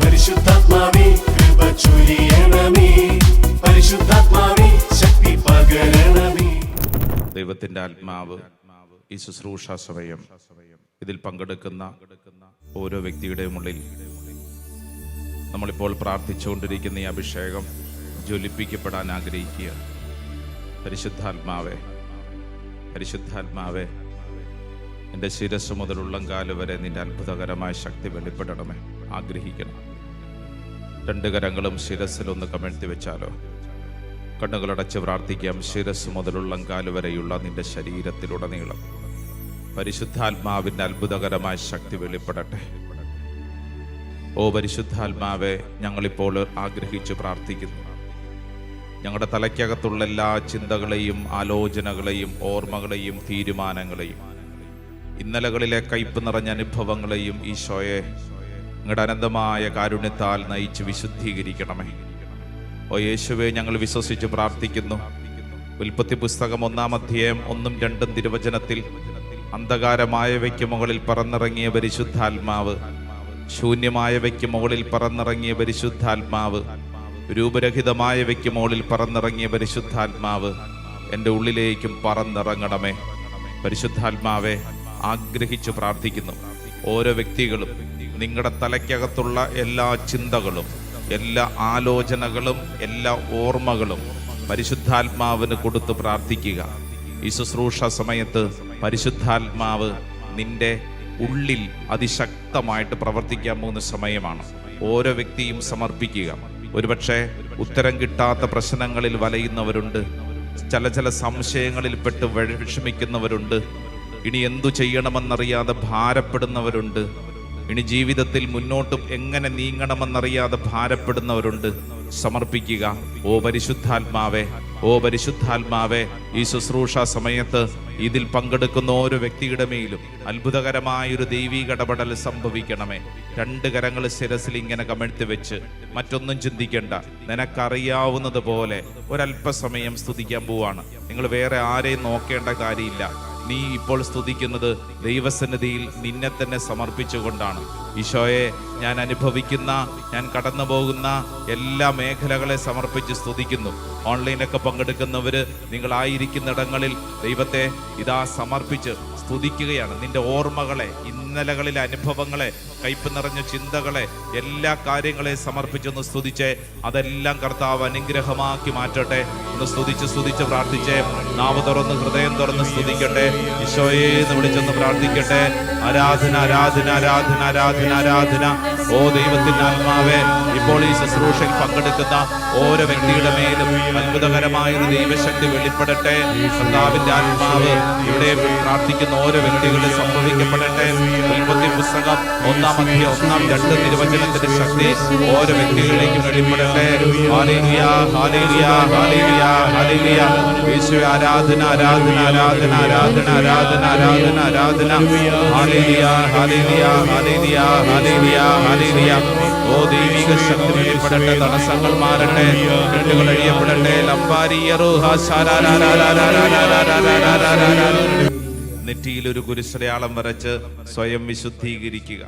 പരിശുദ്ധാത്മാവേ പരിശുദ്ധാത്മാവേ ദൈവത്തിന്റെ ആത്മാവ് ഈ ശുശ്രൂഷ സമയം. ഇതിൽ പങ്കെടുക്കുന്ന ഓരോ വ്യക്തിയുടെയും ഉള്ളിൽ നമ്മളിപ്പോൾ പ്രാർത്ഥിച്ചുകൊണ്ടിരിക്കുന്ന ഈ അഭിഷേകം ജ്വലിപ്പിക്കപ്പെടാൻ ആഗ്രഹിക്കുക പരിശുദ്ധാത്മാവെ പരിശുദ്ധാത്മാവെ എന്റെ ശിരസ് മുതൽ ഉള്ളംകാൽ വരെ നിന്റെ അത്ഭുതകരമായ ശക്തി വെളിപ്പെടണമേ. ആഗ്രഹിക്കണം. രണ്ട് കരങ്ങളും ശിരസിലൊന്ന് കമഴ്ത്തി വെച്ചാലോ? കണ്ണുകളടച്ച് പ്രാർത്ഥിക്കാം ശിരസ് മുതലുള്ള കാൽ വരെയുള്ള നിന്റെ ശരീരത്തിലുടനീളം പരിശുദ്ധാത്മാവിന്റെ അത്ഭുതകരമായ ശക്തി വെളിപ്പെടട്ടെ. ഓ പരിശുദ്ധാത്മാവെ ഞങ്ങളിപ്പോൾ ആഗ്രഹിച്ച് പ്രാർത്ഥിക്കുന്നു. ഞങ്ങളുടെ തലയ്ക്കകത്തുള്ള എല്ലാ ചിന്തകളെയും ആലോചനകളെയും ഓർമ്മകളെയും തീരുമാനങ്ങളെയും. ഇന്നലകളിലെ കയ്പ് നിറഞ്ഞ അനുഭവങ്ങളെയും ഈശോയെ നിങ്ങളുടെ അനന്തമായ കാരുണ്യത്താൽ നയിച്ച് വിശുദ്ധീകരിക്കണമേ. ഓ യേശുവെ ഞങ്ങൾ വിശ്വസിച്ച് പ്രാർത്ഥിക്കുന്നു. ഉൽപ്പത്തി പുസ്തകം ഒന്നാം അധ്യായം ഒന്നും രണ്ടും തിരുവചനത്തിൽ അന്ധകാരമായവയ്ക്ക് മുകളിൽ പറന്നിറങ്ങിയ പരിശുദ്ധാത്മാവ് ശൂന്യമായവയ്ക്ക് മുകളിൽ പറന്നിറങ്ങിയ പരിശുദ്ധാത്മാവ് രൂപരഹിതമായവയ്ക്ക് മുകളിൽ പറന്നിറങ്ങിയ പരിശുദ്ധാത്മാവ് എന്റെ ഉള്ളിലേക്കും പറന്നിറങ്ങണമേ. പരിശുദ്ധാത്മാവെ ആഗ്രഹിച്ചു പ്രാർത്ഥിക്കുന്നു. ഓരോ വ്യക്തികളും നിങ്ങളുടെ തലയ്ക്കകത്തുള്ള എല്ലാ ചിന്തകളും എല്ലാ ആലോചനകളും എല്ലാ ഓർമ്മകളും പരിശുദ്ധാത്മാവിന് കൊടുത്ത് പ്രാർത്ഥിക്കുക. ഈ ശുശ്രൂഷ സമയത്ത് പരിശുദ്ധാത്മാവ് നിന്റെ ഉള്ളിൽ അതിശക്തമായിട്ട് പ്രവർത്തിക്കാൻ പോകുന്ന സമയമാണ്. ഓരോ വ്യക്തിയും സമർപ്പിക്കുക. ഒരുപക്ഷെ ഉത്തരം കിട്ടാത്ത പ്രശ്നങ്ങളിൽ വലയുന്നവരുണ്ട്. ചില ചില സംശയങ്ങളിൽ പെട്ട് വഴി- വിഷമിക്കുന്നവരുണ്ട്. ഇനി എന്തു ചെയ്യണമെന്നറിയാതെ ഭാരപ്പെടുന്നവരുണ്ട്. ഇനി ജീവിതത്തിൽ മുന്നോട്ട് എങ്ങനെ നീങ്ങണമെന്നറിയാതെ ഭാരപ്പെടുന്നവരുണ്ട്. സമർപ്പിക്കുക. ഓ പരിശുദ്ധാത്മാവേ ഓ പരിശുദ്ധാത്മാവേ ഈ ശുശ്രൂഷ സമയത്ത് ഇതിൽ പങ്കെടുക്കുന്ന ഓരോ വ്യക്തിയുടെ മേലും അത്ഭുതകരമായ ഒരു ദൈവീക സംഭവിക്കണമേ. രണ്ട് കരങ്ങൾ ശിരസിൽ ഇങ്ങനെ കമഴ്ത്തി വെച്ച് മറ്റൊന്നും ചിന്തിക്കേണ്ട. നിനക്കറിയാവുന്നത് പോലെ ഒരല്പസമയം സ്തുതിക്കാൻ പോവാണ്. നിങ്ങൾ വേറെ ആരെയും നോക്കേണ്ട കാര്യമില്ല. നീ ഇപ്പോൾ സ്തുതിക്കുന്നത് ദൈവസന്നിധിയിൽ നിന്നെ തന്നെ സമർപ്പിച്ചുകൊണ്ടാണ്. ഈശോയെ ഞാൻ അനുഭവിക്കുന്ന ഞാൻ കടന്നു പോകുന്ന എല്ലാ മേഖലകളെ സമർപ്പിച്ച് സ്തുതിക്കുന്നു. ഓൺലൈനൊക്കെ പങ്കെടുക്കുന്നവർ നിങ്ങളായിരിക്കുന്നിടങ്ങളിൽ ദൈവത്തെ ഇതാ സമർപ്പിച്ച് സ്തുതിക്കുകയാണ്. നിന്റെ ഓർമ്മകളെ ഇന്നലകളിലെ അനുഭവങ്ങളെ കയ്പ് നിറഞ്ഞ ചിന്തകളെ എല്ലാ കാര്യങ്ങളെ സമർപ്പിച്ചൊന്ന് സ്തുതിച്ച്. അതെല്ലാം കർത്താവ് അനുഗ്രഹമാക്കി മാറ്റട്ടെ. ഒന്ന് സ്തുതിച്ച് സ്തുതിച്ച് പ്രാർത്ഥിച്ച്. നാവ് തുറന്ന് ഹൃദയം തുറന്ന് സ്തുതിക്കട്ടെ. ഈശോയെ എന്ന് വിളിച്ചൊന്ന് പ്രാർത്ഥിക്കട്ടെ. ആരാധന ആരാധന ആരാധന ആരാധന ആരാധന. ഓ ദൈവത്തിന്റെ ആത്മാവേ ഇപ്പോൾ ഈ ശുശ്രൂഷയിൽ പങ്കെടുക്കുന്ന ഓരോ വ്യക്തിയുടെ മേലും അത്ഭുതകരമായ ദൈവശക്തി വെളിപ്പെടട്ടെ. കർത്താവിന്റെ ആത്മാവ് ഇവിടെ പ്രാർത്ഥിക്കുന്ന. ഓരോ വ്യക്തികളിൽ സംഭവിക്കപ്പെടട്ടെ ഉൽപ്പത്തി പുസ്തകം ഒന്നാം അധ്യായം ഒന്നാം രണ്ട് തിരുവചനത്തിന്റെ ശക്തി ഓരോ വ്യക്തികളിലേക്കും വെളിപ്പെടട്ടെ. ആരാധന ആരാധന ആരാധന ആരാധന ആരാധന ആരാധന ആരാധന. ഓ ദൈവിക ശക്തി വെളിപ്പെടട്ടെ തടസ്സങ്ങൾ മാറട്ടെ കെട്ടുകൾ അഴിയപ്പെടട്ടെ ലംബാരിയറു നെറ്റിയിൽ ഒരു കുരിശടയാളം വരച്ച് സ്വയം വിശുദ്ധീകരിക്കുക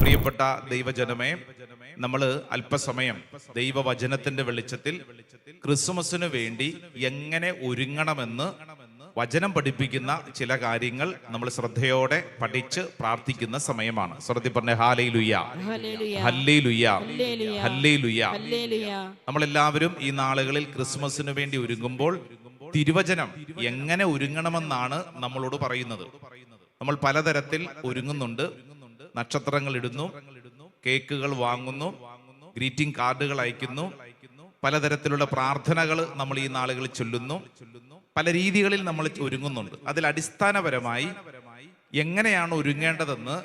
പ്രിയപ്പെട്ട ദൈവജനമേ നമ്മൾ അല്പസമയം ദൈവവചനത്തിന്റെ വെളിച്ചത്തിൽ ക്രിസ്മസിന് വേണ്ടി എങ്ങനെ ഒരുങ്ങണമെന്ന് വചനം പഠിപ്പിക്കുന്ന ചില കാര്യങ്ങൾ നമ്മൾ ശ്രദ്ധയോടെ പഠിച്ച് പ്രാർത്ഥിക്കുന്ന സമയമാണ് ശ്രദ്ധ പറഞ്ഞ ഹാലേ ലുയ്യ. ഹല്ലേ ലുയ്യ ഹല്ലേലൂയ. ഹല്ലേ ലുയ്യ ഹല്ലേലൂയ. നമ്മളെല്ലാവരും ഈ നാളുകളിൽ ക്രിസ്മസിന് വേണ്ടി ഒരുങ്ങുമ്പോൾ തിരുവചനം എങ്ങനെ ഒരുങ്ങണമെന്നാണ് നമ്മളോട് പറയുന്നത്. നമ്മൾ പലതരത്തിൽ ഒരുങ്ങുന്നുണ്ട്. നക്ഷത്രങ്ങൾ ഇടുന്നു. കേക്കുകൾ വാങ്ങുന്നു. ഗ്രീറ്റിംഗ് കാർഡുകൾ അയക്കുന്നു. പലതരത്തിലുള്ള പ്രാർത്ഥനകൾ നമ്മൾ ഈ നാളുകളിൽ ചൊല്ലുന്നു. പല രീതികളിൽ നമ്മൾ ഒരുങ്ങുന്നുണ്ട്. അതിൽ അടിസ്ഥാനപരമായി എങ്ങനെയാണ് ഒരുങ്ങേണ്ടതെന്ന്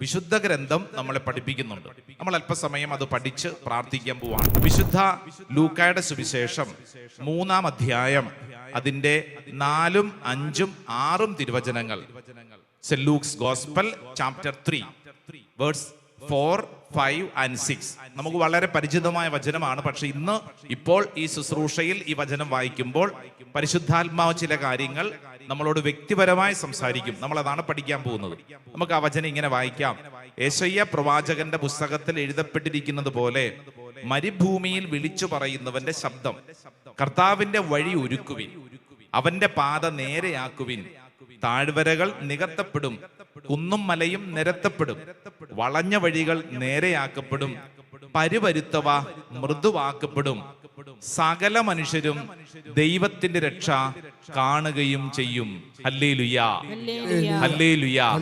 വിശുദ്ധ ഗ്രന്ഥം നമ്മളെ പഠിപ്പിക്കുന്നുണ്ട്. നമ്മൾ അല്പസമയം അത് പഠിച്ച് പ്രാർത്ഥിക്കാൻ പോവാണ്. വിശുദ്ധ ലൂക്കായുടെ സുവിശേഷം മൂന്നാം അധ്യായം അതിന്റെ നാലും അഞ്ചും ആറും തിരുവചനങ്ങൾ. Saint Luke's gospel chapter three words four five and six നമുക്ക് വളരെ പരിചിതമായ വചനമാണ്. പക്ഷെ ഇന്ന് ഇപ്പോൾ ഈ ശുശ്രൂഷയിൽ ഈ വചനം വായിക്കുമ്പോൾ പരിശുദ്ധാത്മാവ് ചില കാര്യങ്ങൾ നമ്മളോട് വ്യക്തിപരമായി സംസാരിക്കും. നമ്മൾ അതാണ് പഠിക്കാൻ പോകുന്നത്. നമുക്ക് ആ വചനം ഇങ്ങനെ വായിക്കാം. യേശയ്യ പ്രവാചകന്റെ പുസ്തകത്തിൽ എഴുതപ്പെട്ടിരിക്കുന്നത് പോലെ മരുഭൂമിയിൽ വിളിച്ചു പറയുന്നവന്റെ ശബ്ദം കർത്താവിന്റെ വഴി ഒരുക്കുവിൻ അവന്റെ പാത നേരെയാക്കുവിൻ താഴ്വരകൾ നികത്തപ്പെടും കുന്നും മലയും നിരത്തപ്പെടും. വളഞ്ഞ വഴികൾ നേരെയാക്കപ്പെടും. പരുപരുത്തവ മൃദുവാക്കപ്പെടും. സകല മനുഷ്യരും ദൈവത്തിന്റെ രക്ഷ കാണുകയും ചെയ്യും. ഹല്ലേലുയാ. ഹല്ലേലുയാ.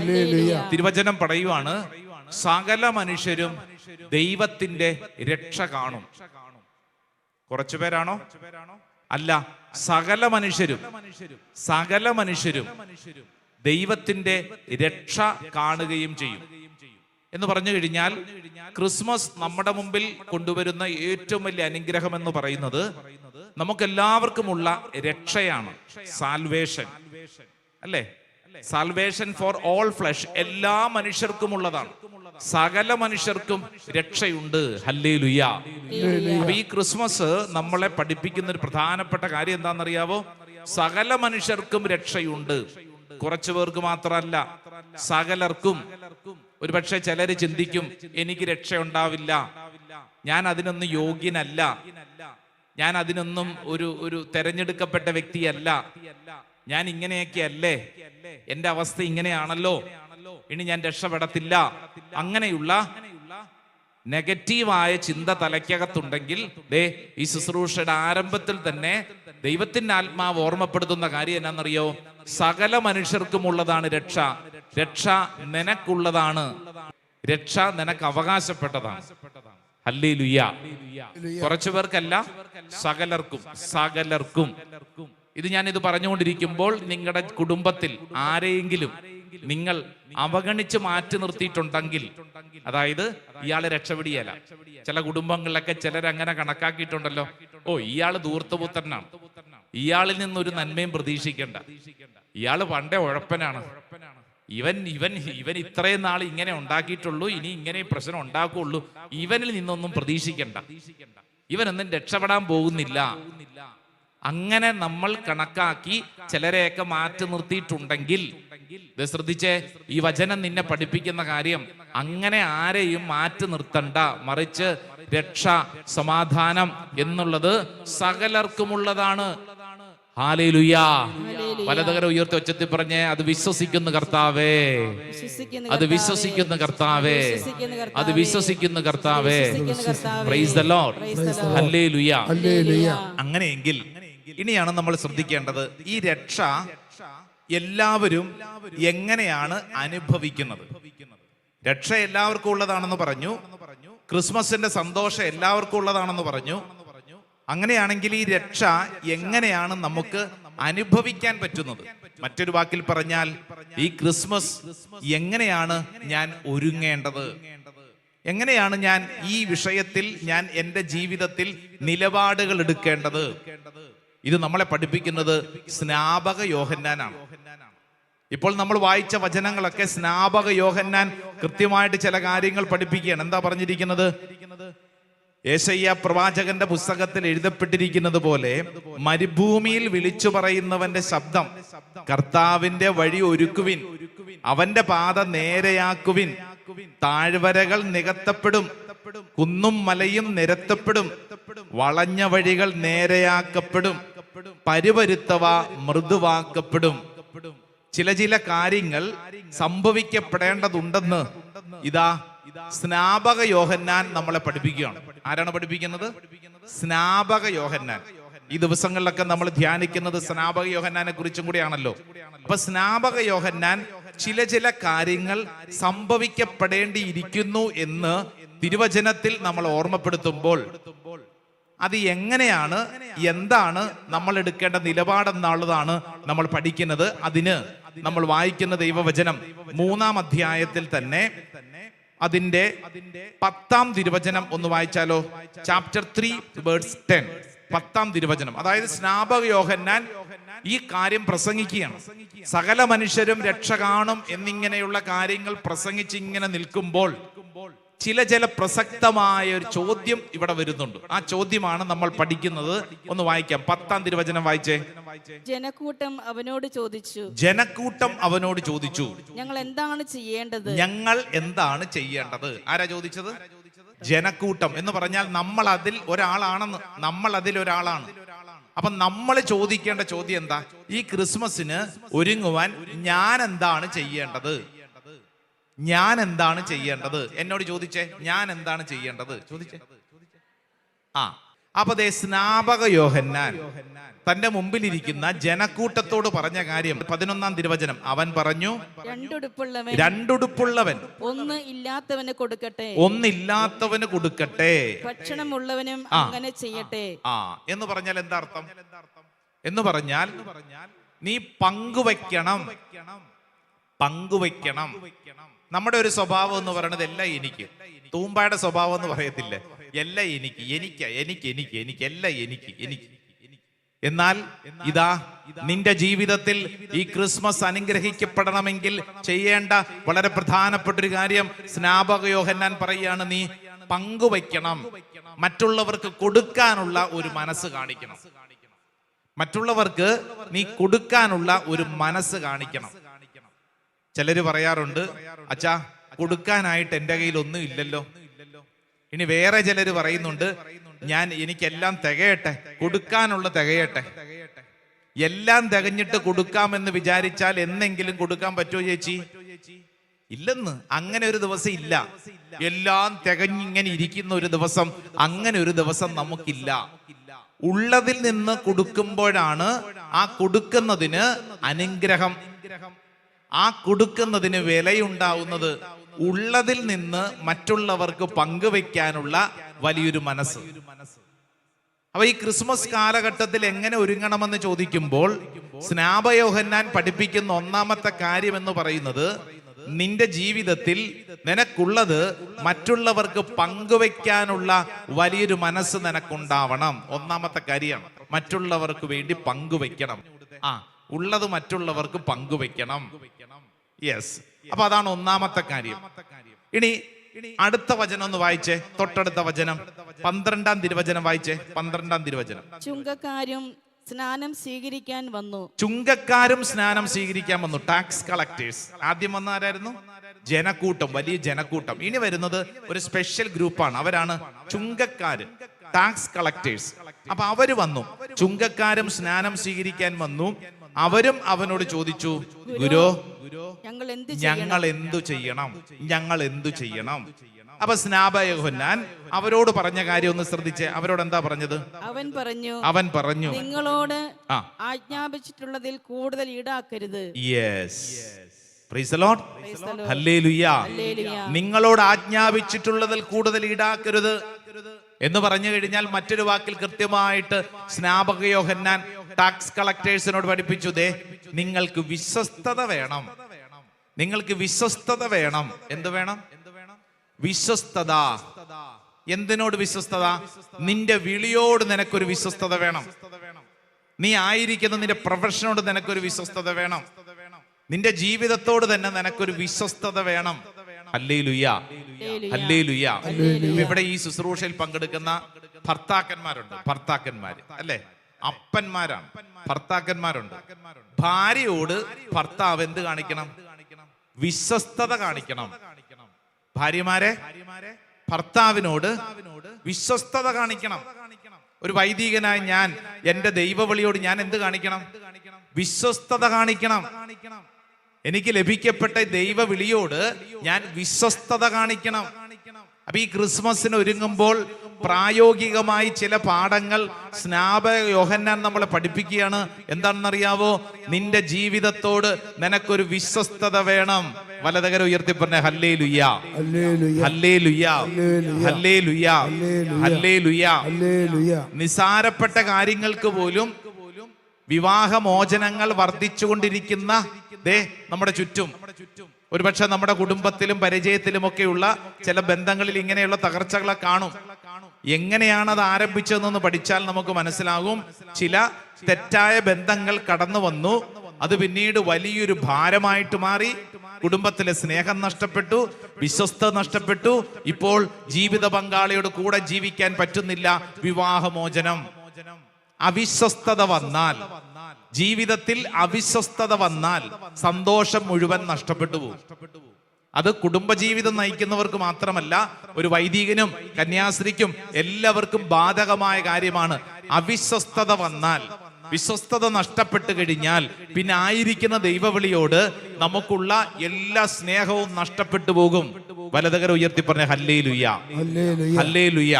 തിരുവചനം പറയുവാണ് സകല മനുഷ്യരും ദൈവത്തിന്റെ രക്ഷ കാണും. കുറച്ചു പേരാണോ? അല്ല സകല മനുഷ്യരും സകല മനുഷ്യരും ദൈവത്തിന്റെ രക്ഷ കാണുകയും ചെയ്യും. എന്ന് പറഞ്ഞു കഴിഞ്ഞാൽ ക്രിസ്മസ് നമ്മുടെ മുമ്പിൽ കൊണ്ടുവരുന്ന ഏറ്റവും വലിയ അനുഗ്രഹം എന്ന് പറയുന്നത് നമുക്കെല്ലാവർക്കുമുള്ള രക്ഷയാണ് സാൽവേഷൻ അല്ലേ? സാൽവേഷൻ ഫോർ ഓൾ ഫ്ലഷ് എല്ലാ മനുഷ്യർക്കും ഉള്ളതാണ് സകല മനുഷ്യർക്കും രക്ഷയുണ്ട്. ഹല്ലേ ലുയ അപ്പൊ ഈ ക്രിസ്മസ് നമ്മളെ പഠിപ്പിക്കുന്ന ഒരു പ്രധാനപ്പെട്ട കാര്യം എന്താണെന്നറിയാവോ? സകല മനുഷ്യർക്കും രക്ഷയുണ്ട്. കുറച്ചു പേർക്ക് മാത്രമല്ല സകലർക്കും ഒരുപക്ഷെ ചിലര് ചിന്തിക്കും എനിക്ക് രക്ഷ ഉണ്ടാവില്ല ഞാൻ അതിനൊന്നും യോഗ്യനല്ല. ഞാൻ അതിനൊന്നും ഒരു ഒരു തെരഞ്ഞെടുക്കപ്പെട്ട വ്യക്തിയല്ല. ഞാൻ ഇങ്ങനെയൊക്കെ അല്ലേ എന്റെ അവസ്ഥ ഇങ്ങനെയാണല്ലോ. ഇനി ഞാൻ രക്ഷപ്പെടത്തില്ല. അങ്ങനെയുള്ള നെഗറ്റീവായ ചിന്ത തലയ്ക്കകത്തുണ്ടെങ്കിൽ ദേ ഈ ശുശ്രൂഷയുടെ ആരംഭത്തിൽ തന്നെ ദൈവത്തിന്റെ ആത്മാവ് ഓർമ്മപ്പെടുത്തുന്ന കാര്യം എന്നാണെന്നറിയോ സകല മനുഷ്യർക്കും ഉള്ളതാണ് രക്ഷ. രക്ഷ നിനക്കുള്ളതാണ്. രക്ഷ നിനക്ക് അവകാശപ്പെട്ടതാണ്. അല്ലേ ലുയ്യ കുറച്ചു പേർക്കല്ല സകലർക്കും സകലർക്കും. ഇത് ഞാൻ ഇത് പറഞ്ഞുകൊണ്ടിരിക്കുമ്പോൾ നിങ്ങളുടെ കുടുംബത്തിൽ ആരെയെങ്കിലും നിങ്ങൾ അവഗണിച്ച് മാറ്റി നിർത്തിയിട്ടുണ്ടെങ്കിൽ അതായത് ഇയാൾ രക്ഷപ്പെടിയല്ല ചില കുടുംബങ്ങളിലൊക്കെ ചിലരങ്ങനെ കണക്കാക്കിയിട്ടുണ്ടല്ലോ. ഓ ഇയാൾ ദൂർത്തപുത്രനാണ് ഇയാളിൽ നിന്നൊരു നന്മയും പ്രതീക്ഷിക്കേണ്ട. ഇയാൾ പണ്ടേ ഉഴപ്പനാണ്. ഇവൻ ഇവൻ ഇവൻ ഇത്രയും നാൾ ഇങ്ങനെ ഉണ്ടാക്കിയിട്ടുള്ളൂ ഇനി ഇങ്ങനെ പ്രശ്നം ഉണ്ടാക്കുള്ളൂ ഇവനിൽ നിന്നൊന്നും പ്രതീക്ഷിക്കണ്ട. ഇവനൊന്നും രക്ഷപ്പെടാൻ പോകുന്നില്ല. അങ്ങനെ നമ്മൾ കണക്കാക്കി ചിലരെയൊക്കെ മാറ്റി നിർത്തിയിട്ടുണ്ടെങ്കിൽ ഇത് ശ്രദ്ധിച്ചേ ഈ വചനം നിന്നെ പഠിപ്പിക്കുന്ന കാര്യം അങ്ങനെ ആരെയും മാറ്റി നിർത്തണ്ട. മറിച്ച് രക്ഷ സമാധാനം എന്നുള്ളത് സകലർക്കുമുള്ളതാണ്. ഹാലേലുയാ. വലതുകര ഉയർത്തി ഒച്ചത്തിൽ പറഞ്ഞേ അത് വിശ്വസിക്കുന്ന കർത്താവേ. അത് വിശ്വസിക്കുന്ന കർത്താവേ. അത് വിശ്വസിക്കുന്ന കർത്താവേ. പ്രൈസ് ദ ലോർഡ് ഹല്ലേലൂയ അങ്ങനെയെങ്കിൽ ഇനിയാണ് നമ്മൾ ശ്രദ്ധിക്കേണ്ടത്. ഈ രക്ഷ എല്ലാവരും എങ്ങനെയാണ് അനുഭവിക്കുന്നത്? രക്ഷ എല്ലാവർക്കും ഉള്ളതാണെന്ന് പറഞ്ഞു. ക്രിസ്മസിന്റെ സന്തോഷം എല്ലാവർക്കും ഉള്ളതാണെന്ന് പറഞ്ഞു. അങ്ങനെയാണെങ്കിൽ ഈ രക്ഷ എങ്ങനെയാണ് നമുക്ക് അനുഭവിക്കാൻ പറ്റുന്നത്? മറ്റൊരു വാക്കിൽ പറഞ്ഞാൽ ഈ ക്രിസ്മസ് എങ്ങനെയാണ് ഞാൻ ഒരുങ്ങേണ്ടത്? എങ്ങനെയാണ് ഞാൻ ഈ വിഷയത്തിൽ ഞാൻ എന്റെ ജീവിതത്തിൽ നിലപാടുകൾ എടുക്കേണ്ടത്? ഇത് നമ്മളെ പഠിപ്പിക്കുന്നത് സ്നാപക യോഹന്നാനാണ്. ഇപ്പോൾ നമ്മൾ വായിച്ച വചനങ്ങളൊക്കെ സ്നാപക യോഹന്നാൻ കൃത്യമായിട്ട് ചില കാര്യങ്ങൾ പഠിപ്പിക്കുകയാണ്. എന്താ പറഞ്ഞിരിക്കുന്നത്? ഏശയ്യ പ്രവാചകന്റെ പുസ്തകത്തിൽ എഴുതപ്പെട്ടിരിക്കുന്നത് പോലെ മരുഭൂമിയിൽ വിളിച്ചു പറയുന്നവന്റെ ശബ്ദം കർത്താവിന്റെ വഴി ഒരുക്കുവിൻ അവന്റെ പാത നേരെയാക്കുവിൻ താഴ്വരകൾ നികത്തപ്പെടും കുന്നും മലയും നിരത്തപ്പെടും വളഞ്ഞ വഴികൾ നേരെയാക്കപ്പെടും പരുവരുത്തവ മൃദുവാക്കപ്പെടും. ചില ചില കാര്യങ്ങൾ സംഭവിക്കപ്പെടേണ്ടതുണ്ടെന്ന് ഇതാ സ്നാപക യോഹന്നാൻ നമ്മളെ പഠിപ്പിക്കുകയാണ്. ആരാണ് പഠിപ്പിക്കുന്നത്? സ്നാപക യോഹന്നാൻ. ഈ ദിവസങ്ങളിലൊക്കെ നമ്മൾ ധ്യാനിക്കുന്നത് സ്നാപക യോഹന്നാനെ കുറിച്ചും കൂടിയാണല്ലോ. അപ്പൊ സ്നാപക യോഹന്നാൻ ചില ചില കാര്യങ്ങൾ സംഭവിക്കപ്പെടേണ്ടിയിരിക്കുന്നു എന്ന് തിരുവചനത്തിൽ നമ്മൾ ഓർമ്മപ്പെടുത്തുമ്പോൾ അത് എങ്ങനെയാണ് എന്താണ് നമ്മൾ എടുക്കേണ്ട നിലപാടെന്നുള്ളതാണ് നമ്മൾ പഠിക്കുന്നത്. അതിന് നമ്മൾ വായിക്കുന്ന ദൈവവചനം മൂന്നാം അധ്യായത്തിൽ തന്നെ അതിന്റെ പത്താം തിരുവചനം ഒന്ന് വായിച്ചാലോ? ചാപ്റ്റർ ത്രീ വേർഡ്സ് ടെൻ പത്താം തിരുവചനം. അതായത് സ്നാപക യോഹന്നാൻ ഈ കാര്യം പ്രസംഗിക്കുകയാണ്. സകല മനുഷ്യരും രക്ഷ കാണും എന്നിങ്ങനെയുള്ള കാര്യങ്ങൾ പ്രസംഗിച്ച് ഇങ്ങനെ നിൽക്കുമ്പോൾ ചില ചില പ്രസക്തമായ ഒരു ചോദ്യം ഇവിടെ വരുന്നുണ്ട്. ആ ചോദ്യമാണ് നമ്മൾ പഠിക്കുന്നത്. ഒന്ന് വായിക്കാം. പത്താം തിരുവചനം വായിച്ചേ. ജനക്കൂട്ടം അവനോട് ചോദിച്ചു. ജനക്കൂട്ടം അവനോട് ചോദിച്ചു. ഞങ്ങൾ എന്താണ് ചെയ്യേണ്ടത്? ഞങ്ങൾ എന്താണ് ചെയ്യേണ്ടത്? ആരാ ചോദിച്ചത്? ജനക്കൂട്ടം എന്ന് പറഞ്ഞാൽ നമ്മൾ അതിൽ ഒരാളാണെന്ന് നമ്മൾ അതിൽ ഒരാളാണ്. അപ്പൊ നമ്മൾ ചോദിക്കേണ്ട ചോദ്യം എന്താ? ഈ ക്രിസ്മസിന് ഒരുങ്ങുവാൻ ഞാൻ എന്താണ് ചെയ്യേണ്ടത്? ഞാൻ എന്താണ് ചെയ്യേണ്ടത്? എന്നോട് ചോദിച്ചേ ഞാൻ എന്താണ് ചെയ്യേണ്ടത്? ചോദിച്ചേ. ആ അപ്പൊ സ്നാപക യോഹന്നാൻ തന്റെ മുമ്പിലിരിക്കുന്ന ജനക്കൂട്ടത്തോട് പറഞ്ഞ കാര്യം പതിനൊന്നാം തിരുവചനം. അവൻ പറഞ്ഞു രണ്ടുടുപ്പുള്ളവൻ രണ്ടുടുപ്പുള്ളവൻ ഒന്ന് ഇല്ലാത്തവന് കൊടുക്കട്ടെ. ഒന്നില്ലാത്തവന് കൊടുക്കട്ടെ. ഭക്ഷണമുള്ളവനും അങ്ങനെ ചെയ്യട്ടെ. ആ എന്ന് പറഞ്ഞാൽ എന്താ അർത്ഥം? എന്ന് പറഞ്ഞാൽ നീ പങ്കുവയ്ക്കണം. പങ്കുവയ്ക്കണം. നമ്മുടെ ഒരു സ്വഭാവം എന്ന് പറയുന്നത് എല്ലാം എനിക്ക്. തൂമ്പായുടെ സ്വഭാവം എന്ന് പറയത്തില്ല. എല്ലാം എനിക്ക്. എനിക്ക് എനിക്ക് എനിക്ക് എനിക്ക് എല്ലാം എനിക്ക് എനിക്ക്. എന്നാൽ ഇതാ നിന്റെ ജീവിതത്തിൽ ഈ ക്രിസ്മസ് അനുഗ്രഹിക്കപ്പെടണമെങ്കിൽ ചെയ്യേണ്ട വളരെ പ്രധാനപ്പെട്ട ഒരു കാര്യം സ്നാപക യോഹന്നാൻ പറയുകയാണ് നീ പങ്കുവയ്ക്കണം. മറ്റുള്ളവർക്ക് കൊടുക്കാനുള്ള ഒരു മനസ്സ് കാണിക്കണം. മറ്റുള്ളവർക്ക് നീ കൊടുക്കാനുള്ള ഒരു മനസ്സ് കാണിക്കണം. ചിലര് പറയാറുണ്ട് അച്ഛാ കൊടുക്കാനായിട്ട് എന്റെ കയ്യിൽ ഒന്നും ഇല്ലല്ലോ. ഇനി വേറെ ചിലർ പറയുന്നുണ്ട് ഞാൻ എനിക്കെല്ലാം തികയട്ടെ കൊടുക്കാനുള്ള തികയട്ടെ. എല്ലാം തികഞ്ഞിട്ട് കൊടുക്കാമെന്ന് വിചാരിച്ചാൽ എന്നെങ്കിലും കൊടുക്കാൻ പറ്റുമോ ചേച്ചി? ഇല്ലെന്ന് അങ്ങനെ ഒരു ദിവസം ഇല്ല. എല്ലാം തികഞ്ഞിങ്ങനെ ഇരിക്കുന്ന ഒരു ദിവസം അങ്ങനെ ഒരു ദിവസം നമുക്കില്ല. ഉള്ളതിൽ നിന്ന് കൊടുക്കുമ്പോഴാണ് ആ കൊടുക്കുന്നതിന് അനുഗ്രഹം. ആ കൊടുക്കുന്നതിന് വിലയുണ്ടാവുന്നത് ഉള്ളതിൽ നിന്ന് മറ്റുള്ളവർക്ക് പങ്കുവെക്കാനുള്ള വലിയൊരു മനസ്സ്. അപ്പൊ ഈ ക്രിസ്മസ് കാലഘട്ടത്തിൽ എങ്ങനെ ഒരുങ്ങണമെന്ന് ചോദിക്കുമ്പോൾ സ്നാപയോഹന്നാൻ പഠിപ്പിക്കുന്ന ഒന്നാമത്തെ കാര്യം എന്ന് പറയുന്നത് നിന്റെ ജീവിതത്തിൽ നിനക്കുള്ളത് മറ്റുള്ളവർക്ക് പങ്കുവെക്കാനുള്ള വലിയൊരു മനസ്സ് നിനക്കുണ്ടാവണം. ഒന്നാമത്തെ കാര്യമാണ് മറ്റുള്ളവർക്ക് വേണ്ടി പങ്കുവെക്കണം ആ ഉള്ളത് മറ്റുള്ളവർക്ക് പങ്കുവെക്കണം. യെസ് അപ്പൊ അതാണ് ഒന്നാമത്തെ കാര്യം. ഇനി അടുത്ത വചനം ഒന്ന് വായിച്ചേ. തൊട്ടടുത്ത വചനം. പന്ത്രണ്ടാം തിരുവചനം വായിച്ചേ. പന്ത്രണ്ടാം തിരുവചനം. ചുങ്കക്കാരും സ്നാനം സ്വീകരിക്കാൻ വന്നു. ചുങ്കക്കാരും സ്നാനം സ്വീകരിക്കാൻ വന്നു. ടാക്സ് കളക്ടേഴ്സ് ആദ്യം വന്ന ആരായിരുന്നു? ജനക്കൂട്ടം. വലിയ ജനക്കൂട്ടം. ഇനി വരുന്നത് ഒരു സ്പെഷ്യൽ ഗ്രൂപ്പാണ് അവരാണ് ചുങ്കക്കാര്. ടാക്സ് കളക്ടേഴ്സ് അപ്പൊ അവർ വന്നു. ചുങ്കക്കാരും സ്നാനം സ്വീകരിക്കാൻ വന്നു. അവരും അവനോട് ചോദിച്ചു ഗുരു ഞങ്ങൾ എന്ത് ഞങ്ങൾ എന്തു ചെയ്യണം? ഞങ്ങൾ എന്തു ചെയ്യണം? അപ്പൊ സ്നാപയഹുന്നാൻ അവരോട് പറഞ്ഞ കാര്യം ഒന്ന് ശ്രദ്ധിച്ച്. അവരോട് എന്താ പറഞ്ഞത്? അവൻ പറഞ്ഞു അവൻ പറഞ്ഞു നിങ്ങളോട് ആജ്ഞാപിച്ചിട്ടുള്ളതിൽ കൂടുതൽ ഈടാക്കരുത്. യെസ്. നിങ്ങളോട് ആജ്ഞാപിച്ചിട്ടുള്ളതിൽ കൂടുതൽ ഈടാക്കരുത് എന്ന് പറഞ്ഞു കഴിഞ്ഞാൽ മറ്റൊരു വാക്കിൽ കൃത്യമായിട്ട് സ്നാപക യോഹന്നാൻ ടാക്സ് കളക്ടേഴ്സിനോട് പഠിപ്പിച്ചു ദേ നിങ്ങൾക്ക് വിശ്വസ്തത വേണം. നിങ്ങൾക്ക് വിശ്വസ്തത വേണം. എന്ത് വേണം? വിശ്വസ്തത. എന്തിനോട് വിശ്വസ്തത? നിന്റെ വിളിയോട് നിനക്കൊരു വിശ്വസ്തത വേണം. നീ ആയിരിക്കുന്ന നിന്റെ പ്രൊഫഷനോട് നിനക്കൊരു വിശ്വസ്തത വേണം. നിന്റെ ജീവിതത്തോട് തന്നെ നിനക്കൊരു വിശ്വസ്തത വേണം. അല്ലേ ലുയ്യ അല്ലേ ലുയ്യ ഇവിടെ ഈ ശുശ്രൂഷയിൽ പങ്കെടുക്കുന്ന ഭർത്താക്കന്മാരുണ്ട്. ഭർത്താക്കന്മാര്. അല്ലേ? അപ്പന്മാരാണ് ഭർത്താക്കന്മാരുണ്ട്. ഭാര്യയോട് ഭർത്താവ് എന്ത് കാണിക്കണം? വിശ്വസ്തത കാണിക്കണം. ഭാര്യമാരെ ഭർത്താവിനോട് വിശ്വസ്തത കാണിക്കണം. ഒരു വൈദികനായ ഞാൻ എന്റെ ദൈവവളിയോട് ഞാൻ എന്ത് കാണിക്കണം? വിശ്വസ്തത കാണിക്കണം. എനിക്ക് ലഭിക്കപ്പെട്ട ദൈവവിളിയോട് ഞാൻ വിശ്വസ്തത കാണിക്കണം. അപ്പൊ ഈ ക്രിസ്മസിന് ഒരുങ്ങുമ്പോൾ പ്രായോഗികമായി ചില പാഠങ്ങൾ സ്നാപ യോഹന്നാൻ നമ്മളെ പഠിപ്പിക്കുകയാണ്. എന്താണെന്നറിയാവോ? നിന്റെ ജീവിതത്തോട് നിനക്കൊരു വിശ്വസ്തത വേണം. വലതകര ഉയർത്തി പറഞ്ഞ ഹല്ലേ ലുയ്യ ഹല്ലേ ലുയ്യ ഹല്ലേ ലുയ്യ ഹല്ലേ ലുയ്യ നിസാരപ്പെട്ട കാര്യങ്ങൾക്ക് പോലും വിവാഹമോചനങ്ങൾ വർദ്ധിച്ചുകൊണ്ടിരിക്കുന്ന ദേ നമ്മുടെ ചുറ്റും. ഒരുപക്ഷെ നമ്മുടെ കുടുംബത്തിലും പരിചയത്തിലുമൊക്കെയുള്ള ചില ബന്ധങ്ങളിൽ ഇങ്ങനെയുള്ള തകർച്ചകളെ കാണും. എങ്ങനെയാണ് അത് ആരംഭിച്ചതെന്ന് പഠിച്ചാൽ നമുക്ക് മനസ്സിലാകും. ചില തെറ്റായ ബന്ധങ്ങൾ കടന്നു വന്നു. അത് പിന്നീട് വലിയൊരു ഭാരമായിട്ട് മാറി. കുടുംബത്തിലെ സ്നേഹം നഷ്ടപ്പെട്ടു. വിശ്വസ്ത നഷ്ടപ്പെട്ടു. ഇപ്പോൾ ജീവിത പങ്കാളിയോട് കൂടെ ജീവിക്കാൻ പറ്റുന്നില്ല. വിവാഹമോചനം. അവിശ്വസ്തത വന്നാൽ ജീവിതത്തിൽ അവിശ്വസ്തത വന്നാൽ സന്തോഷം മുഴുവൻ നഷ്ടപ്പെട്ടു പോകും. അത് കുടുംബജീവിതം നയിക്കുന്നവർക്ക് മാത്രമല്ല ഒരു വൈദികനും കന്യാസ്ത്രീക്കും എല്ലാവർക്കും ബാധകമായ കാര്യമാണ്. അവിശ്വസ്തത വന്നാൽ വിശ്വസ്തത നഷ്ടപ്പെട്ടു കഴിഞ്ഞാൽ പിന്നെ ആയിരിക്കുന്ന ദൈവവിളിയോട് നമുക്കുള്ള എല്ലാ സ്നേഹവും നഷ്ടപ്പെട്ടു പോകും. വലതകര ഉയർത്തി പറഞ്ഞ ഹല്ലേ ലുയ്യ ഹല്ലേ ലുയ്യ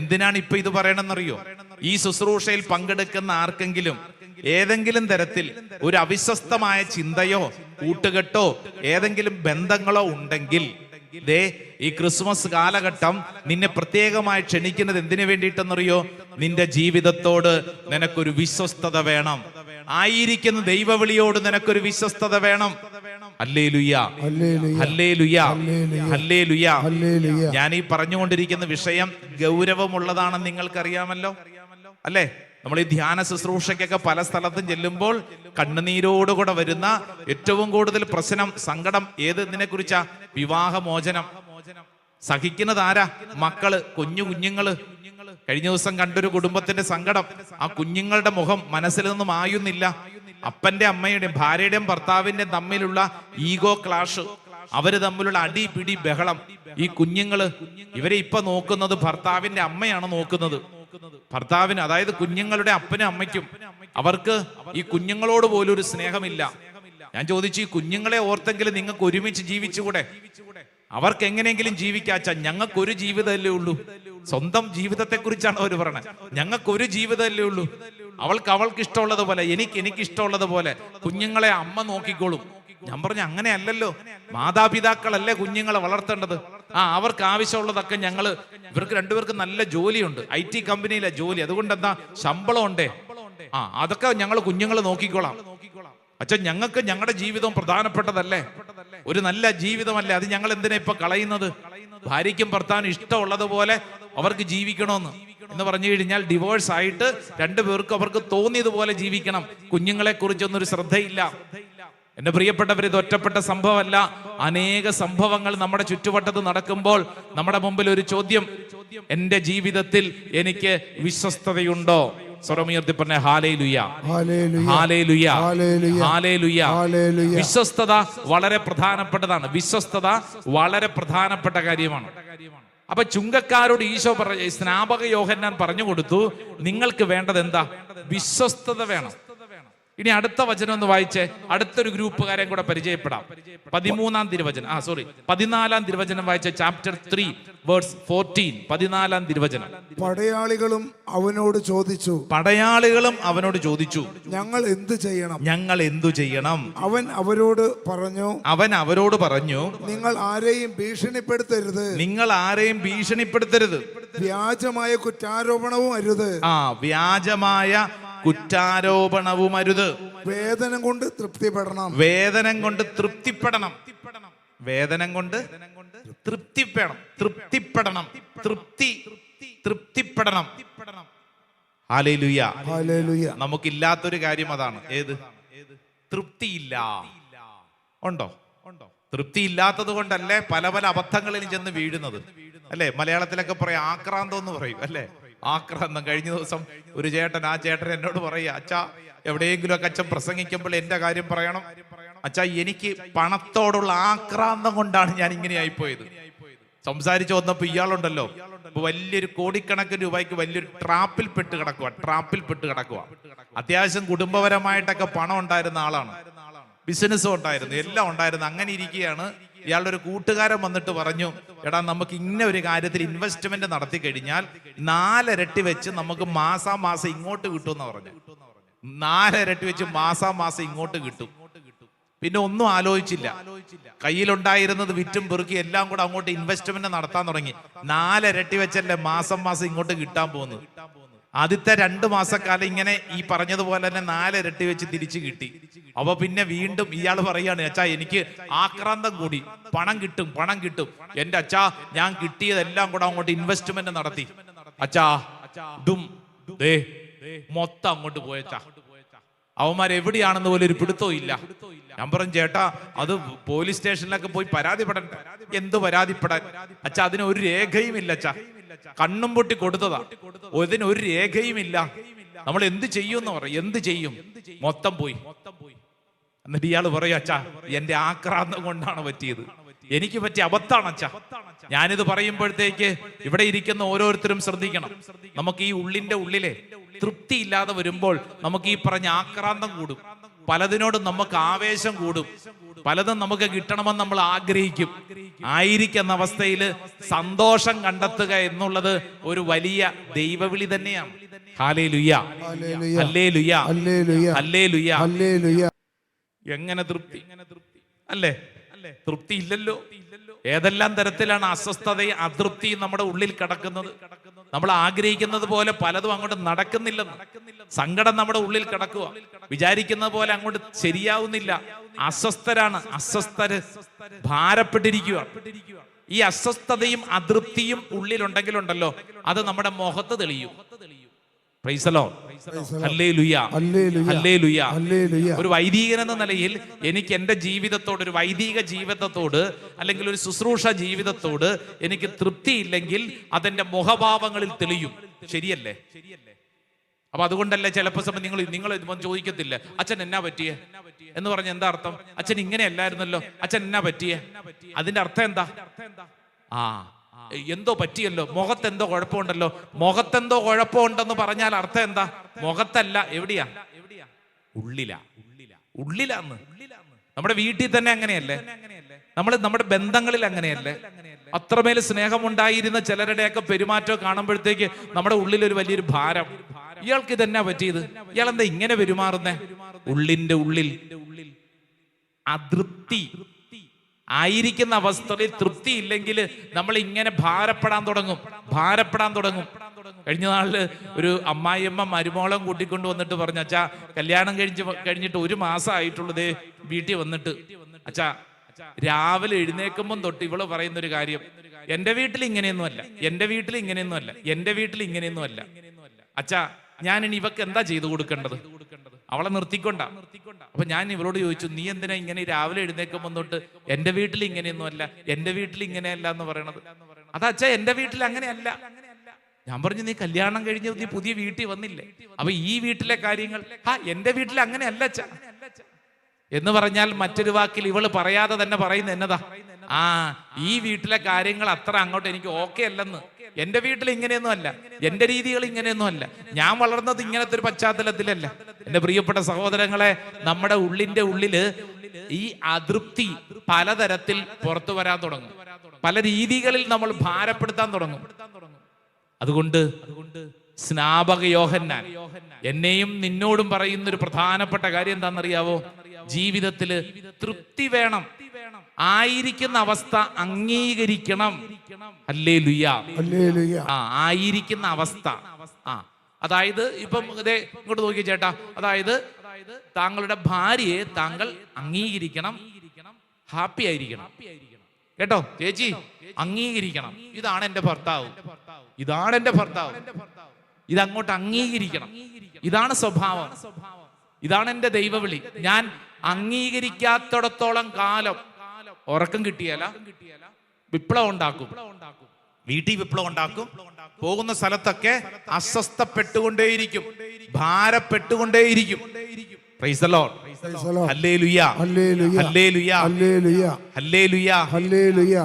എന്തിനാണ് ഇപ്പൊ ഇത് പറയണമെന്നറിയോ? ഈ ശുശ്രൂഷയിൽ പങ്കെടുക്കുന്ന ആർക്കെങ്കിലും ഏതെങ്കിലും തരത്തിൽ ഒരു അവിശ്വസ്തമായ ചിന്തയോ കൂട്ടുകെട്ടോ ഏതെങ്കിലും ബന്ധങ്ങളോ ഉണ്ടെങ്കിൽ ദേ ഈ ക്രിസ്മസ് കാലഘട്ടം നിന്നെ പ്രത്യേകമായി ക്ഷണിക്കുന്നത് എന്തിനു വേണ്ടിയിട്ടെന്നറിയോ? നിന്റെ ജീവിതത്തോട് നിനക്കൊരു വിശ്വസ്തത വേണം. ആയിരിക്കുന്ന ദൈവവിളിയോട് നിനക്കൊരു വിശ്വസ്തത വേണം. ഞാൻ ഈ പറഞ്ഞുകൊണ്ടിരിക്കുന്ന വിഷയം ഗൗരവമുള്ളതാണെന്ന് നിങ്ങൾക്കറിയാമല്ലോ. അല്ലേ? നമ്മൾ ഈ ധ്യാന ശുശ്രൂഷയ്ക്കൊക്കെ പല സ്ഥലത്തും ചെല്ലുമ്പോൾ കണ്ണുനീരോടുകൂടെ വരുന്ന ഏറ്റവും കൂടുതൽ പ്രശ്നം സങ്കടം ഏതിനെ കുറിച്ചാ വിവാഹമോചനം. സഹിക്കുന്നത് ആരാ? മക്കൾ കുഞ്ഞു കുഞ്ഞുങ്ങൾ. കഴിഞ്ഞ ദിവസം കണ്ടൊരു കുടുംബത്തിന്റെ സങ്കടം. ആ കുഞ്ഞുങ്ങളുടെ മുഖം മനസ്സിൽ നിന്നും ആയുന്നില്ല. അപ്പന്റെ അമ്മയുടെയും ഭാര്യയുടെയും ഭർത്താവിന്റെയും തമ്മിലുള്ള ഈഗോ ക്ലാഷ്. അവർ തമ്മിലുള്ള അടി പിടി ബഹളം. ഈ കുഞ്ഞുങ്ങൾ ഇവരെ ഇപ്പൊ നോക്കുന്നത് ഭർത്താവിന്റെ അമ്മയാണ് നോക്കുന്നത്. ഭർത്താവിന് അതായത് കുഞ്ഞുങ്ങളുടെ അപ്പനും അമ്മയ്ക്കും അവർക്ക് ഈ കുഞ്ഞുങ്ങളോട് പോലും ഒരു സ്നേഹമില്ല. ഞാൻ ചോദിച്ചു ഈ കുഞ്ഞുങ്ങളെ ഓർത്തെങ്കിലും നിങ്ങൾക്ക് ഒരുമിച്ച് ജീവിച്ചുകൂടെ? അവർക്ക് എങ്ങനെയെങ്കിലും ജീവിക്കാച്ച ഞങ്ങൾക്ക് ഒരു ജീവിതമല്ലേ ഉള്ളൂ. സ്വന്തം ജീവിതത്തെ കുറിച്ചാണ് അവർ പറയണത് ഞങ്ങൾക്ക് ഒരു ജീവിതമല്ലേ ഉള്ളൂ. അവൾക്ക് അവൾക്ക് ഇഷ്ടമുള്ളത് പോലെ എനിക്ക് എനിക്ക് ഇഷ്ടമുള്ളത് പോലെ കുഞ്ഞുങ്ങളെ അമ്മ നോക്കിക്കോളും. ഞാൻ പറഞ്ഞു അങ്ങനെയല്ലല്ലോ. മാതാപിതാക്കളല്ലേ കുഞ്ഞുങ്ങളെ വളർത്തേണ്ടത്? ആ അവർക്ക് ആവശ്യമുള്ളതൊക്കെ ഞങ്ങൾ ഇവർക്ക് രണ്ടുപേർക്ക് നല്ല ജോലിയുണ്ട്. ഐ ടി കമ്പനിയിലെ ജോലി. അതുകൊണ്ട് എന്താ ശമ്പളം ഉണ്ടേ ആ അതൊക്കെ ഞങ്ങൾ കുഞ്ഞുങ്ങൾ നോക്കിക്കോളാം. അച്ഛൻ ഞങ്ങൾക്ക് ഞങ്ങളുടെ ജീവിതം പ്രധാനപ്പെട്ടതല്ലേ? ഒരു നല്ല ജീവിതമല്ലേ? അത് ഞങ്ങൾ എന്തിനാ ഇപ്പൊ കളയുന്നത്? ഭാര്യയ്ക്കും ഭർത്താവിനും ഇഷ്ടമുള്ളതുപോലെ അവർക്ക് ജീവിക്കണമെന്ന് എന്ന് പറഞ്ഞു കഴിഞ്ഞാൽ ഡിവോഴ്സ് ആയിട്ട് രണ്ടുപേർക്കും അവർക്ക് തോന്നിയതുപോലെ ജീവിക്കണം. കുഞ്ഞുങ്ങളെ കുറിച്ചൊന്നും ഒരു ശ്രദ്ധയില്ല. എന്റെ പ്രിയപ്പെട്ടവർ ഇത് ഒറ്റപ്പെട്ട സംഭവമല്ല. അനേക സംഭവങ്ങൾ നമ്മുടെ ചുറ്റുവട്ടത്ത് നടക്കുമ്പോൾ നമ്മുടെ മുമ്പിൽ ഒരു ചോദ്യം. എന്റെ ജീവിതത്തിൽ എനിക്ക് വിശ്വസ്തതയുണ്ടോ? സ്വരമുയർത്തി പറഞ്ഞ hallelujah hallelujah hallelujah. Hallelujah. Hallelujah. Hallelujah. വിശ്വസ്തത വളരെ പ്രധാനപ്പെട്ടതാണ്. വിശ്വസ്തത വളരെ പ്രധാനപ്പെട്ട കാര്യമാണ്. അപ്പൊ ചുങ്കക്കാരോട് ഈശോ പറഞ്ഞ സ്നാപക യോഹന്നാൻ പറഞ്ഞു കൊടുത്തു നിങ്ങൾക്ക് വേണ്ടത് എന്താ? വിശ്വസ്തത വേണം. ഇനി അടുത്ത വചനം ഒന്ന് വായിച്ചേ. അടുത്തൊരു ഗ്രൂപ്പുകാരെയും കൂടെ പരിചയപ്പെടാം. പതിമൂന്നാം തിരുവചനം. ആ സോറി പതിനാലാം തിരുവചനം വായിച്ച ചാപ്റ്റർ ത്രീ വേർഡ്സ് ഫോർട്ടീൻ പതിനാലാം തിരുവചനം. പടയാളികളും അവനോട് ചോദിച്ചു പടയാളികളും അവനോട് ചോദിച്ചു. ഞങ്ങൾ എന്തു ചെയ്യണം? ഞങ്ങൾ എന്തു ചെയ്യണം? അവൻ അവരോട് പറഞ്ഞു അവൻ അവരോട് പറഞ്ഞു നിങ്ങൾ ആരെയും ഭീഷണിപ്പെടുത്തരുത്. നിങ്ങൾ ആരെയും ഭീഷണിപ്പെടുത്തരുത്. വ്യാജമായ കുറ്റാരോപണവും അരുത്. ആ വ്യാജമായ കുറ്റാരോപണവും അരുത് വേദന കൊണ്ട് തൃപ്തിപ്പെടണം. വേദനം കൊണ്ട് തൃപ്തിപ്പെടണം. വേദനം കൊണ്ട് തൃപ്തിപ്പെടണം. തൃപ്തിപ്പെടണം. തൃപ്തി തൃപ്തിപ്പെടണം. നമുക്കില്ലാത്തൊരു കാര്യം അതാണ്. ഏത്? തൃപ്തിയില്ല. ഉണ്ടോ? ഉണ്ടോ തൃപ്തി ഇല്ലാത്തത് കൊണ്ടല്ലേ പല പല അബദ്ധങ്ങളിൽ ചെന്ന് വീഴുന്നത്. അല്ലേ? മലയാളത്തിലൊക്കെ പറയാം ആക്രാന്തം എന്ന് പറയും അല്ലേ? ആക്രാന്തം കഴിഞ്ഞ ദിവസം ഒരു ചേട്ടൻ ആ ചേട്ടൻ എന്നോട് പറയുക അച്ഛാ എവിടെയെങ്കിലും ഒക്കെ അച്ഛൻ പ്രസംഗിക്കുമ്പോൾ എന്റെ കാര്യം പറയണം. അച്ഛാ എനിക്ക് പണത്തോടുള്ള ആക്രാന്തം കൊണ്ടാണ് ഞാൻ ഇങ്ങനെ ആയിപ്പോയത് സംസാരിച്ചു വന്നപ്പോ ഇയാളുണ്ടല്ലോ വലിയൊരു കോടിക്കണക്കിന് രൂപയ്ക്ക് വലിയൊരു ട്രാപ്പിൽ പെട്ട് കിടക്കുക ട്രാപ്പിൽ പെട്ട് കിടക്കുക അത്യാവശ്യം കുടുംബപരമായിട്ടൊക്കെ പണം ഉണ്ടായിരുന്ന ആളാണ്. ബിസിനസ്സും ഉണ്ടായിരുന്നു എല്ലാം ഉണ്ടായിരുന്നു. അങ്ങനെ ഇരിക്കുകയാണ് ഇയാളുടെ ഒരു കൂട്ടുകാരൻ വന്നിട്ട് പറഞ്ഞു എടാ നമുക്ക് ഇന്ന ഒരു കാര്യത്തിൽ ഇൻവെസ്റ്റ്മെന്റ് നടത്തി കഴിഞ്ഞാൽ നാലരട്ടി വെച്ച് നമുക്ക് മാസാ മാസം ഇങ്ങോട്ട് കിട്ടുമെന്ന് പറഞ്ഞു നാലരട്ടി വെച്ച് മാസാ മാസം ഇങ്ങോട്ട് കിട്ടും. പിന്നെ ഒന്നും ആലോചിച്ചില്ല. കയ്യിലുണ്ടായിരുന്നത് വിറ്റും പെറുക്കി എല്ലാം കൂടെ അങ്ങോട്ട് ഇൻവെസ്റ്റ്മെന്റ് നടത്താൻ തുടങ്ങി. നാലരട്ടി വെച്ചല്ലേ മാസം മാസം ഇങ്ങോട്ട് കിട്ടാൻ പോകുന്നത്? ആദ്യത്തെ രണ്ട് മാസക്കാലം ഇങ്ങനെ ഈ പറഞ്ഞതുപോലെ തന്നെ നാലിരട്ടി വെച്ച് തിരിച്ചു കിട്ടി. അപ്പൊ പിന്നെ വീണ്ടും ഇയാൾ പറയാണ് അച്ഛാ എനിക്ക് ആക്രാന്തം കൂടി. പണം കിട്ടും പണം കിട്ടും. എന്റെ അച്ഛാ ഞാൻ കിട്ടിയതെല്ലാം കൂടെ അങ്ങോട്ട് ഇൻവെസ്റ്റ്മെന്റ് നടത്തി. അച്ഛാ ദേ മൊത്തം അങ്ങോട്ട് പോയച്ചാ അവന്മാർ എവിടെയാണെന്ന് പോലും ഒരു പിടുത്തവും ഇല്ല. ഞാൻ പറഞ്ഞു ചേട്ടാ അത് പോലീസ് സ്റ്റേഷനിലൊക്കെ പോയി പരാതിപ്പെടണ്ട. എന്ത് പരാതിപ്പെടാൻ? അച്ഛാ അതിന് ഒരു രേഖയും ഇല്ല അച്ഛാ. കണ്ണും പൊട്ടി കൊടുത്തതാ. ഇതിന് ഒരു രേഖയും ഇല്ല നമ്മൾ എന്ത് ചെയ്യുമെന്ന് പറയും എന്ത് ചെയ്യും? മൊത്തം പോയി. എന്നിട്ട് ഇയാൾ പറയും അച്ഛാ എന്റെ ആക്രാന്തം കൊണ്ടാണ് പറ്റിയത്. എനിക്ക് പറ്റിയ അബദ്ധാണ് അച്ഛാ. ഞാനിത് പറയുമ്പോഴത്തേക്ക് ഇവിടെ ഇരിക്കുന്ന ഓരോരുത്തരും ശ്രദ്ധിക്കണം. നമുക്ക് ഈ ഉള്ളിന്റെ ഉള്ളിലെ തൃപ്തി ഇല്ലാതെ വരുമ്പോൾ നമുക്ക് ഈ പറഞ്ഞ ആക്രാന്തം കൂടും. പലതിനോടും നമുക്ക് ആവേശം കൂടും. പലതും നമുക്ക് കിട്ടണമെന്ന് നമ്മൾ ആഗ്രഹിക്കും. ആയിരിക്കുന്ന അവസ്ഥയിൽ സന്തോഷം കണ്ടെത്തുക എന്നുള്ളത് ഒരു വലിയ ദൈവവിളി തന്നെയാണ്. ഹാലേ ലുയ്യ ലുയ്യ ലുയ്യ ഹല്ലേലൂയ. എങ്ങനെ തൃപ്തി? അല്ലേ? തൃപ്തി ഇല്ലല്ലോ ഏതെല്ലാം തരത്തിലാണ് അസ്വസ്ഥതയും അതൃപ്തിയും നമ്മുടെ ഉള്ളിൽ കിടക്കുന്നത്? നമ്മൾ ആഗ്രഹിക്കുന്നത് പോലെ പലതും അങ്ങോട്ട് നടക്കുന്നില്ലെന്ന്. സങ്കടം നമ്മുടെ ഉള്ളിൽ കിടക്കുക. വിചാരിക്കുന്നത് പോലെ അങ്ങോട്ട് ശരിയാവുന്നില്ല. അസ്വസ്ഥരാണ്. അസ്വസ്ഥര് ഭാരപ്പെട്ടിരിക്കുക. ഈ അസ്വസ്ഥതയും അതൃപ്തിയും ഉള്ളിലുണ്ടെങ്കിലുണ്ടല്ലോ അത് നമ്മുടെ മുഖത്ത് തെളിയും. ഒരു വൈദികൻ എന്ന നിലയിൽ എനിക്ക് എന്റെ ജീവിതത്തോട് ഒരു വൈദിക ജീവിതത്തോട് അല്ലെങ്കിൽ ഒരു ശുശ്രൂഷ ജീവിതത്തോട് എനിക്ക് തൃപ്തിയില്ലെങ്കിൽ അതെന്റെ മുഖഭാവങ്ങളിൽ തെളിയും. ശരിയല്ലേ? അപ്പൊ അതുകൊണ്ടല്ലേ ചിലപ്പോ സമയം നിങ്ങൾ നിങ്ങൾ ഇപ്പം ചോദിക്കത്തില്ല. അച്ഛൻ എന്നാ പറ്റിയേ? എന്ന് പറഞ്ഞ എന്താ അർത്ഥം? അച്ഛൻ ഇങ്ങനെ അല്ലായിരുന്നല്ലോ അച്ഛൻ എന്നാ പറ്റിയേ? അതിന്റെ അർത്ഥം എന്താ? ആ എന്തോ പറ്റിയല്ലോ? മുഖത്തെന്തോ കുഴപ്പമുണ്ടല്ലോ? മുഖത്തെന്തോ കുഴപ്പമുണ്ടെന്ന് പറഞ്ഞാൽ അർത്ഥം എന്താ? മുഖത്തല്ല എവിടെയാ? ഉള്ളില. ഉള്ളിലാന്ന്. നമ്മുടെ വീട്ടിൽ തന്നെ അങ്ങനെയല്ലേ? നമ്മൾ നമ്മുടെ ബന്ധങ്ങളിൽ അങ്ങനെയല്ലേ? അത്രമേൽ സ്നേഹമുണ്ടായിരുന്ന ചിലരുടെയൊക്കെ പെരുമാറ്റം കാണുമ്പോഴത്തേക്ക് നമ്മുടെ ഉള്ളിൽ ഒരു വലിയൊരു ഭാരം. ഇയാൾക്ക് ഇതെന്നാ പറ്റിയത്? ഇയാൾ എന്താ ഇങ്ങനെ പെരുമാറുന്നേ? ഉള്ളിന്റെ ഉള്ളിൽ. അതൃപ്തി. ആയിരിക്കുന്ന അവസ്ഥയിൽ തൃപ്തി ഇല്ലെങ്കിൽ നമ്മൾ ഇങ്ങനെ ഭാരപ്പെടാൻ തുടങ്ങും. ഭാരപ്പെടാൻ തുടങ്ങും. കഴിഞ്ഞ നാളിൽ ഒരു അമ്മായിയമ്മ മരുമോളം കൂട്ടിക്കൊണ്ട് വന്നിട്ട് പറഞ്ഞു അച്ഛാ കല്യാണം കഴിച്ച് കഴിഞ്ഞിട്ട് ഒരു മാസം ആയിട്ടുള്ളതേ വീട്ടിൽ വന്നിട്ട്. അച്ഛാ രാവിലെ എഴുന്നേക്കുമ്പം തൊട്ട് ഇവൾ പറയുന്ന ഒരു കാര്യം. എന്റെ വീട്ടിൽ ഇങ്ങനെയൊന്നുമല്ല. എന്റെ വീട്ടിൽ ഇങ്ങനെയൊന്നുമല്ല. എന്റെ വീട്ടിൽ ഇങ്ങനെയൊന്നുമല്ല. അച്ഛാ ഞാൻ ഇനി ഇവക്ക് എന്താ ചെയ്തു കൊടുക്കേണ്ടത്? അവളെ നിർത്തിക്കൊണ്ട. അപ്പൊ ഞാൻ ഇവളോട് ചോദിച്ചു നീ എന്തിനാ ഇങ്ങനെ രാവിലെ എഴുന്നേക്കുമ്പോൾ തൊട്ട് എന്റെ വീട്ടിൽ ഇങ്ങനെയൊന്നും അല്ല എന്റെ വീട്ടിൽ ഇങ്ങനെയല്ല എന്ന് പറയണത്? അതാ അച്ഛാ എന്റെ വീട്ടിൽ അങ്ങനെയല്ല. ഞാൻ പറഞ്ഞു നീ കല്യാണം കഴിഞ്ഞ നീ പുതിയ വീട്ടിൽ വന്നില്ലേ? അപ്പൊ ഈ വീട്ടിലെ കാര്യങ്ങൾ ആ എന്റെ വീട്ടിൽ അങ്ങനെയല്ല അച്ഛ. എന്ന് പറഞ്ഞാൽ മറ്റൊരു വാക്കിൽ ഇവൾ പറയാതെ തന്നെ പറയുന്നത് എന്നതാ? ആ ഈ വീട്ടിലെ കാര്യങ്ങൾ അത്ര അങ്ങോട്ട് എനിക്ക് ഓക്കെ അല്ലെന്ന്. എന്റെ വീട്ടിൽ ഇങ്ങനെയൊന്നും അല്ല. എന്റെ രീതികൾ ഇങ്ങനെയൊന്നും അല്ല. ഞാൻ വളർന്നത് ഇങ്ങനത്തെ ഒരു പശ്ചാത്തലത്തിലല്ല. എന്റെ പ്രിയപ്പെട്ട സഹോദരങ്ങളെ നമ്മുടെ ഉള്ളിന്റെ ഉള്ളിൽ ഈ അതൃപ്തി പലതരത്തിൽ പുറത്തു വരാൻ തുടങ്ങും. പല രീതികളിൽ നമ്മൾ ഭാരപ്പെടുത്താൻ തുടങ്ങും. അതുകൊണ്ട് സ്നാപക യോഹന്നാൻ എന്നെയും നിന്നോടും പറയുന്ന ഒരു പ്രധാനപ്പെട്ട കാര്യം എന്താണെന്നറിയാവോ? ജീവിതത്തിൽ തൃപ്തി വേണം. ആയിരിക്കുന്ന അവസ്ഥ അംഗീകരിക്കണം. അല്ലേ ലുയ. ആ ആയിരിക്കുന്ന അവസ്ഥ. ആ അതായത് ഇപ്പം ഇതേ ഇങ്ങോട്ട് നോക്കി ചേട്ടാ. അതായത് താങ്കളുടെ ഭാര്യയെ താങ്കൾ അംഗീകരിക്കണം ഹാപ്പി ആയിരിക്കണം. കേട്ടോ ചേച്ചി? അംഗീകരിക്കണം. ഇതാണ് എന്റെ ഭർത്താവ്. ഇതാണ് എന്റെ ഭർത്താവ്. ഇതങ്ങോട്ട് അംഗീകരിക്കണം. ഇതാണ് സ്വഭാവം. ഇതാണ് എന്റെ ദൈവവിളി. ഞാൻ അംഗീകരിക്കാത്തിടത്തോളം കാലം ഉറക്കം കിട്ടിയാല വിപ്ലവം ഉണ്ടാക്കും. വീട്ടിൽ വിപ്ലവം ഉണ്ടാക്കും. പോകുന്ന സ്ഥലത്തൊക്കെ അസ്വസ്ഥപ്പെട്ടുകൊണ്ടേയിരിക്കും. ഭാരപ്പെട്ടുകൊണ്ടേയിരിക്കും.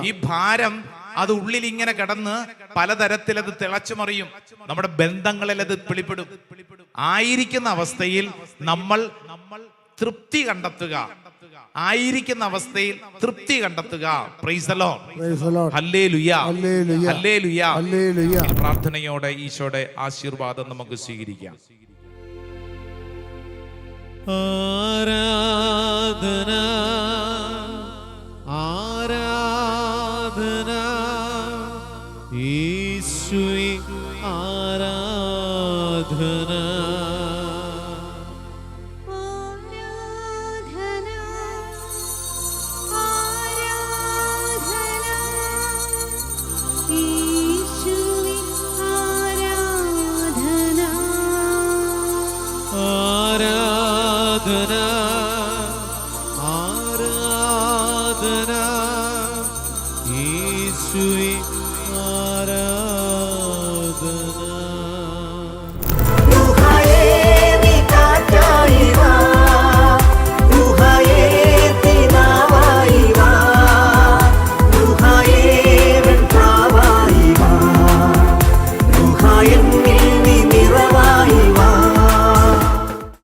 ഈ ഭാരം അത് ഉള്ളിൽ ഇങ്ങനെ കിടന്ന് പലതരത്തിൽ അത് തിളച്ചുമറിയും നമ്മുടെ ബന്ധങ്ങളിൽ അത് വെളിപ്പെടും ആയിരിക്കുന്ന അവസ്ഥയിൽ നമ്മൾ നമ്മൾ തൃപ്തി കണ്ടെത്തുക. ആയിരിക്കുന്ന അവസ്ഥയിൽ തൃപ്തി കണ്ടെത്തുക. പ്രാർത്ഥനയോടെ ഈശോയുടെ ആശീർവാദം നമുക്ക് സ്വീകരിക്കാം. ആരാധന ആരാധന ഈശ്വരി ആരാധന. good.